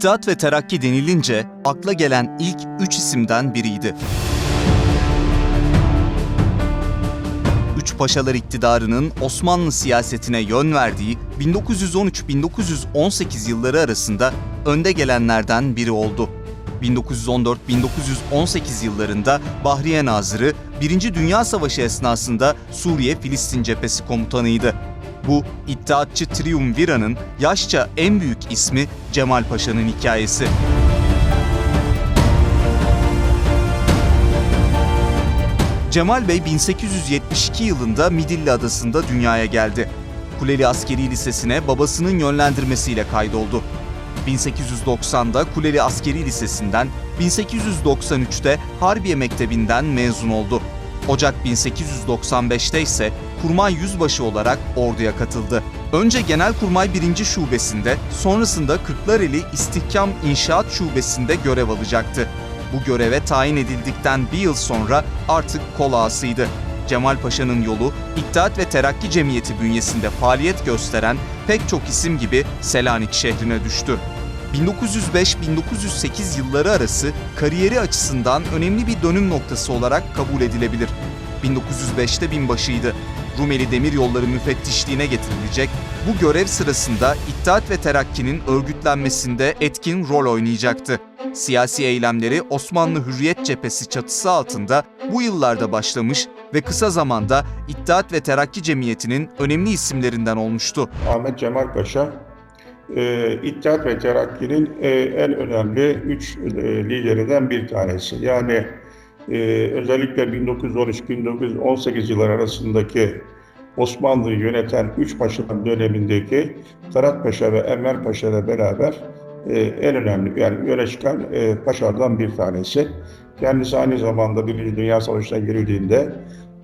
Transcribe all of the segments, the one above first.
İttihat ve Terakki denilince akla gelen ilk üç isimden biriydi. Üç Paşalar iktidarının Osmanlı siyasetine yön verdiği 1913-1918 yılları arasında önde gelenlerden biri oldu. 1914-1918 yıllarında Bahriye Nazırı, Birinci Dünya Savaşı esnasında Suriye-Filistin cephesi komutanıydı. Bu İttihatçı Triumvira'nın yaşça en büyük ismi Cemal Paşa'nın hikayesi. Cemal Bey 1872 yılında Midilli Adası'nda dünyaya geldi. Kuleli Askeri Lisesi'ne babasının yönlendirmesiyle kaydoldu. 1890'da Kuleli Askeri Lisesi'nden, 1893'te Harbiye Mektebi'nden mezun oldu. Ocak 1895'te ise kurmay yüzbaşı olarak orduya katıldı. Önce Genelkurmay 1. Şubesi'nde, sonrasında Kırklareli İstihkam İnşaat Şubesi'nde görev alacaktı. Bu göreve tayin edildikten bir yıl sonra artık kol ağasıydı. Cemal Paşa'nın yolu İttihat ve Terakki Cemiyeti bünyesinde faaliyet gösteren pek çok isim gibi Selanik şehrine düştü. 1905-1908 yılları arası kariyeri açısından önemli bir dönüm noktası olarak kabul edilebilir. 1905'te binbaşıydı. Rumeli Demiryolları müfettişliğine getirilecek, bu görev sırasında İttihat ve Terakki'nin örgütlenmesinde etkin rol oynayacaktı. Siyasi eylemleri Osmanlı Hürriyet Cephesi çatısı altında bu yıllarda başlamış ve kısa zamanda İttihat ve Terakki Cemiyeti'nin önemli isimlerinden olmuştu. Ahmet Cemal Paşa, e, İttihat ve Terakki'nin e, en önemli üç e, liderinden bir tanesi. Yani e, özellikle 1913-1918 yılları arasındaki Osmanlı'yı yöneten üç paşaların dönemindeki Ferhat Paşa ve Enver Paşa ile beraber e, en önemli yani öne çıkan e, paşalardan bir tanesi. Kendisi aynı zamanda Birinci Dünya Savaşı'na girildiğinde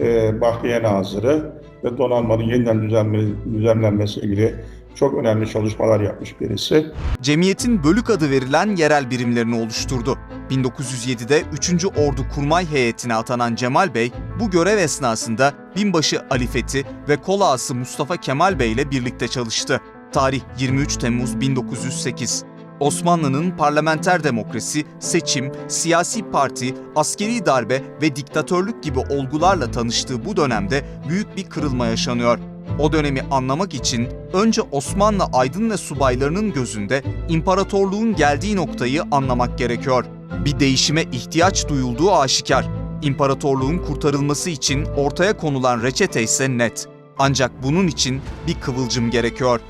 e, Bahriye Nazırı ve donanmanın yeniden düzenle- düzenlenmesi ilgili çok önemli çalışmalar yapmış birisi. Cemiyetin bölük adı verilen yerel birimlerini oluşturdu. 1907'de 3. Ordu Kurmay Heyeti'ne atanan Cemal Bey, bu görev esnasında binbaşı Ali Fethi ve kol ağası Mustafa Kemal Bey ile birlikte çalıştı. Tarih 23 Temmuz 1908. Osmanlı'nın parlamenter demokrasi, seçim, siyasi parti, askeri darbe ve diktatörlük gibi olgularla tanıştığı bu dönemde büyük bir kırılma yaşanıyor. O dönemi anlamak için önce Osmanlı aydın ve subaylarının gözünde imparatorluğun geldiği noktayı anlamak gerekiyor. Bir değişime ihtiyaç duyulduğu aşikar. İmparatorluğun kurtarılması için ortaya konulan reçete ise net. Ancak bunun için bir kıvılcım gerekiyor.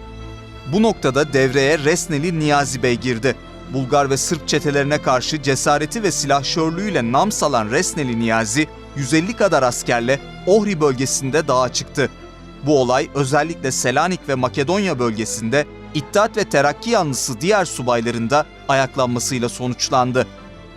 Bu noktada devreye Resneli Niyazi Bey girdi. Bulgar ve Sırp çetelerine karşı cesareti ve silahşörlüğüyle nam salan Resneli Niyazi, 150 kadar askerle Ohri bölgesinde dağa çıktı. Bu olay özellikle Selanik ve Makedonya bölgesinde İttihat ve Terakki yanlısı diğer subayların da ayaklanmasıyla sonuçlandı.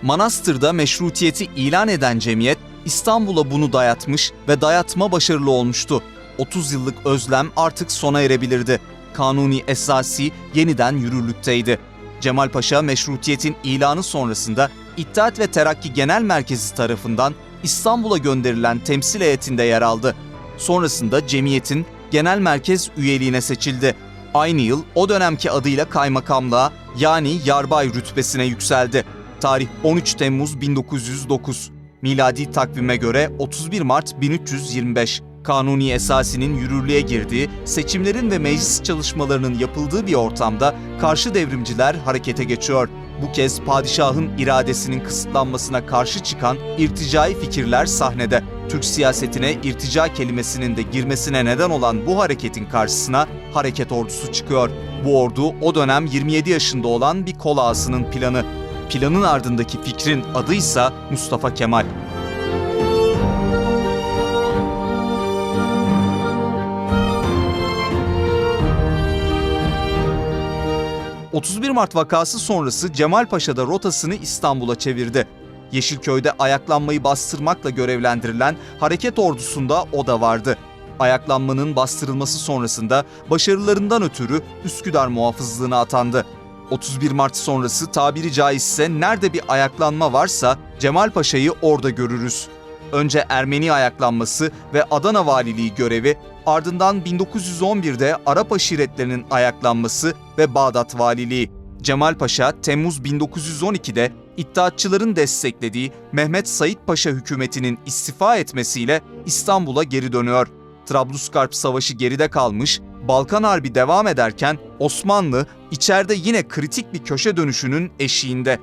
Manastır'da meşrutiyeti ilan eden cemiyet İstanbul'a bunu dayatmış ve dayatma başarılı olmuştu. 30 yıllık özlem artık sona erebilirdi. Kanuni esasi yeniden yürürlükteydi. Cemal Paşa meşrutiyetin ilanı sonrasında İttihat ve Terakki Genel Merkezi tarafından İstanbul'a gönderilen temsil heyetinde yer aldı. Sonrasında cemiyetin genel merkez üyeliğine seçildi. Aynı yıl o dönemki adıyla kaymakamlığa yani yarbay rütbesine yükseldi. Tarih 13 Temmuz 1909. Miladi takvime göre 31 Mart 1325. Kanuni esasinin yürürlüğe girdiği, seçimlerin ve meclis çalışmalarının yapıldığı bir ortamda karşı devrimciler harekete geçiyor. Bu kez padişahın iradesinin kısıtlanmasına karşı çıkan irticai fikirler sahnede. Türk siyasetine irtica kelimesinin de girmesine neden olan bu hareketin karşısına hareket ordusu çıkıyor. Bu ordu o dönem 27 yaşında olan bir kol ağasının planı. Planın ardındaki fikrin adıysa Mustafa Kemal. 31 Mart vakası sonrası Cemal Paşa da rotasını İstanbul'a çevirdi. Yeşilköy'de ayaklanmayı bastırmakla görevlendirilen hareket ordusunda o da vardı. Ayaklanmanın bastırılması sonrasında başarılarından ötürü Üsküdar muhafızlığına atandı. 31 Mart sonrası tabiri caizse nerede bir ayaklanma varsa Cemal Paşa'yı orada görürüz. Önce Ermeni ayaklanması ve Adana valiliği görevi, ardından 1911'de Arap aşiretlerinin ayaklanması ve Bağdat valiliği. Cemal Paşa Temmuz 1912'de İttihatçıların desteklediği Mehmet Said Paşa hükümetinin istifa etmesiyle İstanbul'a geri dönüyor. Trablusgarp Savaşı geride kalmış, Balkan Harbi devam ederken Osmanlı içeride yine kritik bir köşe dönüşünün eşiğinde.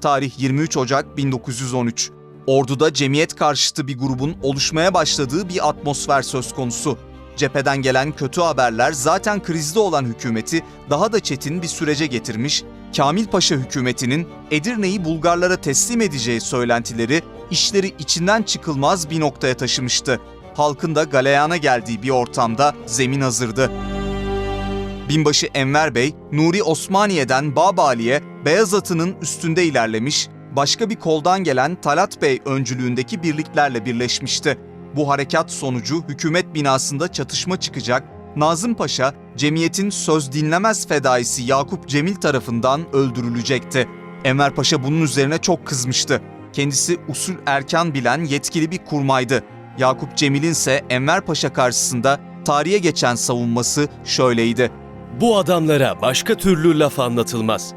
Tarih 23 Ocak 1913. Orduda cemiyet karşıtı bir grubun oluşmaya başladığı bir atmosfer söz konusu. Cepheden gelen kötü haberler zaten krizde olan hükümeti daha da çetin bir sürece getirmiş, Kamil Paşa hükümetinin Edirne'yi Bulgarlara teslim edeceği söylentileri işleri içinden çıkılmaz bir noktaya taşımıştı. Halkın da galeyana geldiği bir ortamda zemin hazırdı. Binbaşı Enver Bey, Nuri Osmaniye'den Babali'ye beyaz atının üstünde ilerlemiş, başka bir koldan gelen Talat Bey öncülüğündeki birliklerle birleşmişti. Bu harekat sonucu hükümet binasında çatışma çıkacak, Nazım Paşa, cemiyetin söz dinlemez fedaisi Yakup Cemil tarafından öldürülecekti. Enver Paşa bunun üzerine çok kızmıştı. Kendisi usul erken bilen yetkili bir kurmaydı. Yakup Cemil'in ise Enver Paşa karşısında tarihe geçen savunması şöyleydi. Bu adamlara başka türlü laf anlatılmaz.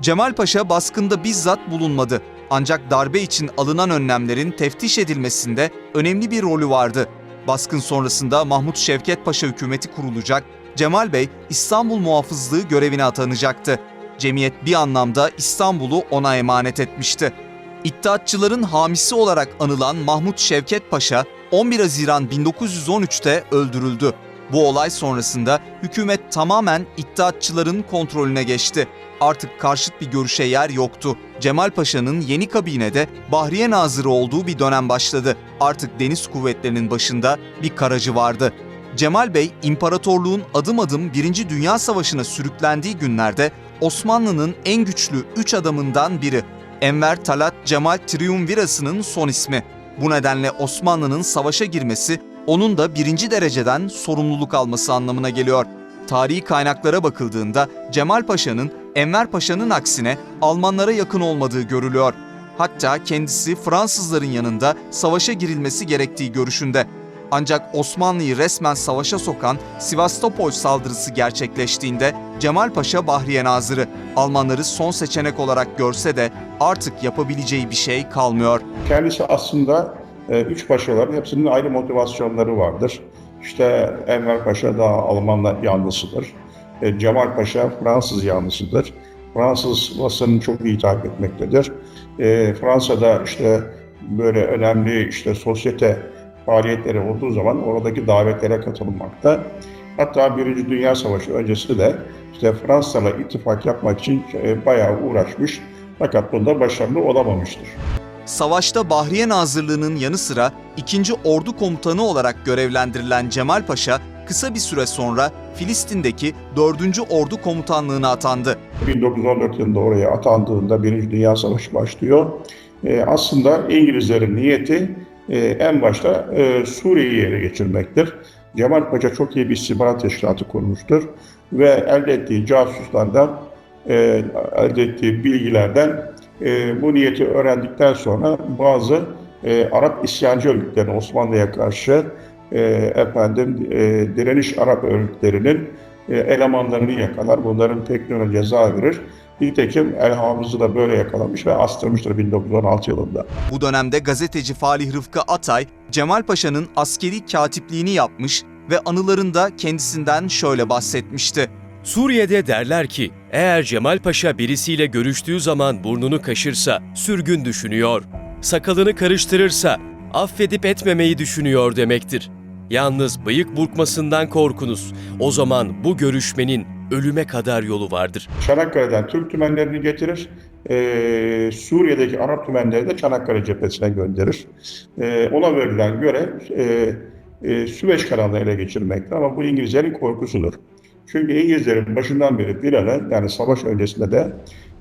Cemal Paşa baskında bizzat bulunmadı. Ancak darbe için alınan önlemlerin teftiş edilmesinde önemli bir rolü vardı. Baskın sonrasında Mahmut Şevket Paşa hükümeti kurulacak, Cemal Bey İstanbul muhafızlığı görevine atanacaktı. Cemiyet bir anlamda İstanbul'u ona emanet etmişti. İttihatçıların hamisi olarak anılan Mahmut Şevket Paşa 11 Haziran 1913'te öldürüldü. Bu olay sonrasında hükümet tamamen İttihatçıların kontrolüne geçti. Artık karşıt bir görüşe yer yoktu. Cemal Paşa'nın yeni kabinede Bahriye Nazırı olduğu bir dönem başladı. Artık deniz kuvvetlerinin başında bir karacı vardı. Cemal Bey, imparatorluğun adım adım 1. Dünya Savaşı'na sürüklendiği günlerde Osmanlı'nın en güçlü üç adamından biri. Enver Talat Cemal Triumvirası'nın son ismi. Bu nedenle Osmanlı'nın savaşa girmesi onun da birinci dereceden sorumluluk alması anlamına geliyor. Tarihi kaynaklara bakıldığında Cemal Paşa'nın Enver Paşa'nın aksine Almanlara yakın olmadığı görülüyor. Hatta kendisi Fransızların yanında savaşa girilmesi gerektiği görüşünde. Ancak Osmanlı'yı resmen savaşa sokan Sivastopol saldırısı gerçekleştiğinde Cemal Paşa Bahriye Nazırı Almanları son seçenek olarak görse de artık yapabileceği bir şey kalmıyor. Kendisi aslında e, üç paşaların hepsinin ayrı motivasyonları vardır. İşte Enver Paşa daha Alman yanlısıdır. E, Cemal Paşa Fransız yanlısıdır. Fransız basını çok iyi takip etmektedir. E, Fransa'da işte böyle önemli işte sosyete faaliyetleri olduğu zaman oradaki davetlere katılmakta. Hatta Birinci Dünya Savaşı öncesi de işte Fransa'la ittifak yapmak için e, bayağı uğraşmış fakat bunda başarılı olamamıştır. Savaşta Bahriye Nazırlığı'nın yanı sıra 2. Ordu Komutanı olarak görevlendirilen Cemal Paşa kısa bir süre sonra Filistin'deki 4. Ordu Komutanlığı'na atandı. 1914 yılında oraya atandığında Birinci Dünya Savaşı başlıyor. Ee, aslında İngilizlerin niyeti e, en başta e, Suriye'yi ele geçirmektir. Cemal Paşa çok iyi bir istihbarat teşkilatı kurmuştur ve elde ettiği casuslardan, e, elde ettiği bilgilerden e, bu niyeti öğrendikten sonra bazı e, Arap isyancı örgütlerine Osmanlı'ya karşı e, efendim e, direniş Arap örgütlerinin elemanlarını yakalar. Bunların teknine ceza verir. Nitekim El Hafız'ı da böyle yakalamış ve astırmıştır 1916 yılında. Bu dönemde gazeteci Falih Rıfkı Atay, Cemal Paşa'nın askeri katipliğini yapmış ve anılarında kendisinden şöyle bahsetmişti. Suriye'de derler ki, eğer Cemal Paşa birisiyle görüştüğü zaman burnunu kaşırsa sürgün düşünüyor. Sakalını karıştırırsa affedip etmemeyi düşünüyor demektir. Yalnız bıyık burkmasından korkunuz. O zaman bu görüşmenin ölüme kadar yolu vardır. Çanakkale'den Türk tümenlerini getirir. Ee, Suriye'deki Arap tümenleri de Çanakkale cephesine gönderir. Ee, ona verilen görev e, e, Süveyş kanalını ele geçirmektir ama bu İngilizlerin korkusudur. Çünkü İngilizlerin başından beri bir ara yani savaş öncesinde de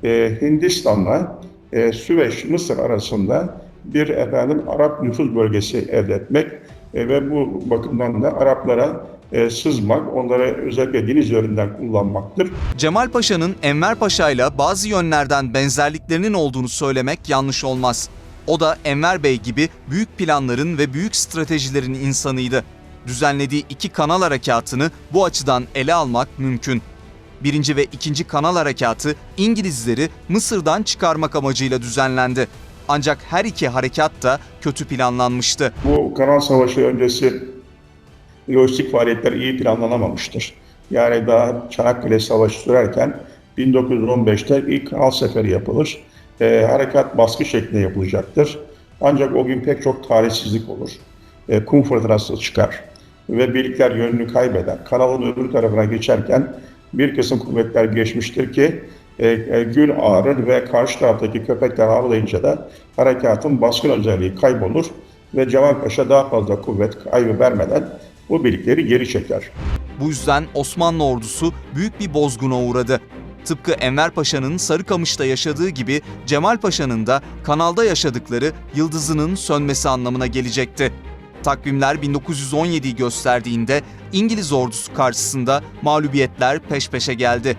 e, Hindistan'la e, Süveyş, Mısır arasında bir efendim Arap nüfuz bölgesi elde etmek e, ve bu bakımdan da Araplara e, sızmak, onları özellikle deniz üzerinden kullanmaktır. Cemal Paşa'nın Enver Paşa ile bazı yönlerden benzerliklerinin olduğunu söylemek yanlış olmaz. O da Enver Bey gibi büyük planların ve büyük stratejilerin insanıydı. Düzenlediği iki kanal harekatını bu açıdan ele almak mümkün. Birinci ve ikinci Kanal Harekatı İngilizleri Mısır'dan çıkarmak amacıyla düzenlendi. Ancak her iki harekat da kötü planlanmıştı. Bu Kanal Savaşı öncesi lojistik faaliyetler iyi planlanamamıştır. Yani daha Çanakkale Savaşı sürerken 1915'te ilk kanal seferi yapılır. Ee, harekat baskı şeklinde yapılacaktır. Ancak o gün pek çok talihsizlik olur. Ee, kum fırtınası çıkar ve birlikler yönünü kaybeder. Kanalın öbür tarafına geçerken bir kısım kuvvetler geçmiştir ki e, e, ağrır ve karşı taraftaki köpekler ağırlayınca da harekatın baskın özelliği kaybolur ve Cemal Paşa daha fazla kuvvet kaybı vermeden bu birlikleri geri çeker. Bu yüzden Osmanlı ordusu büyük bir bozguna uğradı. Tıpkı Enver Paşa'nın Sarıkamış'ta yaşadığı gibi Cemal Paşa'nın da kanalda yaşadıkları yıldızının sönmesi anlamına gelecekti. Takvimler 1917'yi gösterdiğinde İngiliz ordusu karşısında mağlubiyetler peş peşe geldi.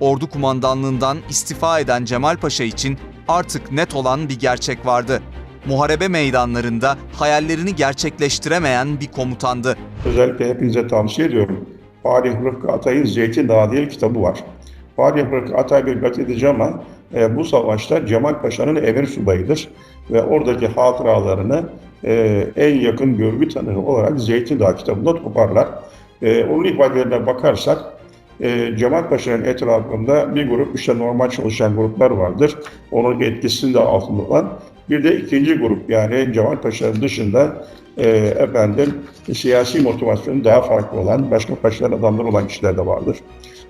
Ordu kumandanlığından istifa eden Cemal Paşa için artık net olan bir gerçek vardı. Muharebe meydanlarında hayallerini gerçekleştiremeyen bir komutandı. Özellikle hepinize tavsiye ediyorum. Fatih Rıfkı Atay'ın Zeytin Dağı diye bir kitabı var. Fatih Rıfkı Atay bir gazeteci ama e, bu savaşta Cemal Paşa'nın emir subayıdır. Ve oradaki hatıralarını e, en yakın görgü tanığı olarak Zeytin Dağı kitabında toparlar. E, onun ifadelerine bakarsak e, Cemal Paşa'nın etrafında bir grup işte normal çalışan gruplar vardır. Onun etkisinde altında olan. Bir de ikinci grup yani Cemal Paşa'nın dışında e, efendim siyasi motivasyonu daha farklı olan, başka paşaların adamları olan kişiler de vardır.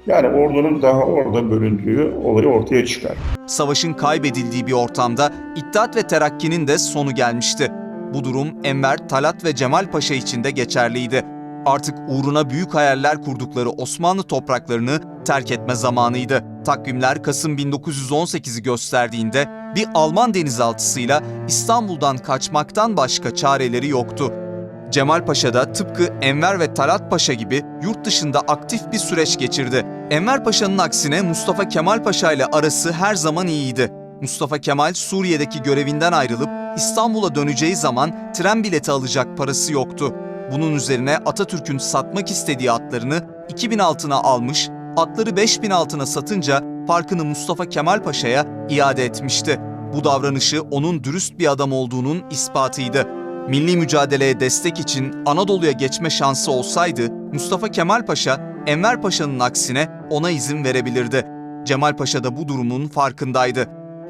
Yani ordunun daha orada bölündüğü olayı ortaya çıkar. Savaşın kaybedildiği bir ortamda İttihat ve Terakki'nin de sonu gelmişti. Bu durum Enver, Talat ve Cemal Paşa için de geçerliydi. Artık uğruna büyük hayaller kurdukları Osmanlı topraklarını terk etme zamanıydı. Takvimler Kasım 1918'i gösterdiğinde bir Alman denizaltısıyla İstanbul'dan kaçmaktan başka çareleri yoktu. Cemal Paşa da tıpkı Enver ve Talat Paşa gibi yurt dışında aktif bir süreç geçirdi. Enver Paşa'nın aksine Mustafa Kemal Paşa ile arası her zaman iyiydi. Mustafa Kemal Suriye'deki görevinden ayrılıp İstanbul'a döneceği zaman tren bileti alacak parası yoktu. Bunun üzerine Atatürk'ün satmak istediği atlarını 2000 altına almış, atları 5000 altına satınca farkını Mustafa Kemal Paşa'ya iade etmişti. Bu davranışı onun dürüst bir adam olduğunun ispatıydı. Milli mücadeleye destek için Anadolu'ya geçme şansı olsaydı Mustafa Kemal Paşa, Enver Paşa'nın aksine ona izin verebilirdi. Cemal Paşa da bu durumun farkındaydı.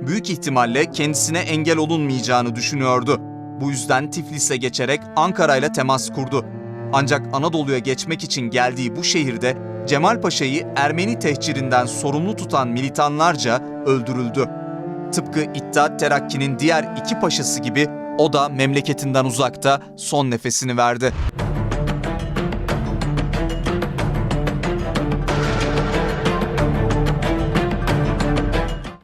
Büyük ihtimalle kendisine engel olunmayacağını düşünüyordu. Bu yüzden Tiflis'e geçerek Ankara ile temas kurdu. Ancak Anadolu'ya geçmek için geldiği bu şehirde Cemal Paşa'yı Ermeni tehcirinden sorumlu tutan militanlarca öldürüldü. Tıpkı İttihat Terakki'nin diğer iki paşası gibi o da memleketinden uzakta son nefesini verdi.